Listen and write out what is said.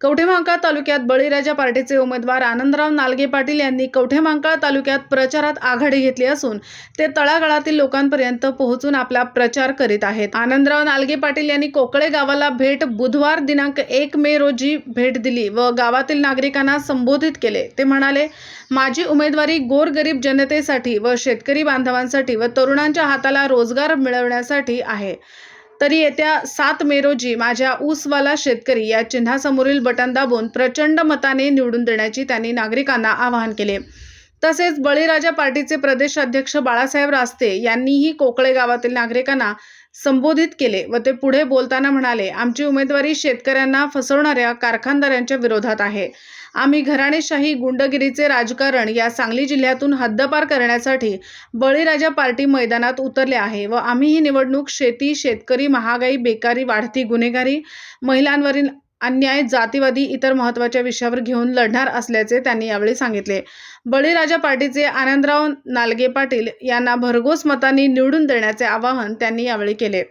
कवठेमहांकाळ तालुक्यात बळीराजा पार्टीचे उमेदवार आनंदराव नालगे पाटील यांनी कवठेमहांकाळ तालुक्यात प्रचारात आघाडी घेतली असून ते तळागाळातील लोकांपर्यंत पोहोचून आपला प्रचार करीत आहेत. आनंदराव नालगे पाटील यांनी कोकळे गावाला भेट बुधवार दिनांक एक मे रोजी भेट दिली व गावातील नागरिकांना संबोधित केले. ते म्हणाले माझी उमेदवारी गोरगरीब जनतेसाठी व शेतकरी बांधवांसाठी व तरुणांच्या हाताला रोजगार मिळवण्यासाठी आहे. तरी येत्या सात मे रोजी माझ्या ऊसवाला शेतकरी या चिन्हासमोरील बटन दाबून प्रचंड मताने निवडून देण्याची त्यांनी नागरिकांना आवाहन केले. तसेच बळीराजा पार्टीचे प्रदेश अध्यक्ष बाळासाहेब रास्ते यांनीही कोकळे गावातील नागरिकांना संबोधित केले व ते पुढे बोलताना म्हणाले आमची उमेदवारी शेतकऱ्यांना फसवणाऱ्या कारखानदारांच्या विरोधात आहे. आम्ही घराणेशाही गुंडगिरीचे राजकारण या सांगली जिल्ह्यातून हद्दपार करण्यासाठी बळीराजा पार्टी मैदानात उतरले आहे व आम्ही ही निवडणूक शेती शेतकरी महागाई बेकारी वाढती गुन्हेगारी महिलांवरील अन्याय जातीवादी इतर महत्त्वाच्या विषयावर घेऊन लढणार असल्याचे त्यांनी यावेळी सांगितले. बळीराजा पार्टीचे आनंदराव नालगे पाटील यांना भरघोस मतांनी निवडून देण्याचे आवाहन त्यांनी यावेळी केले.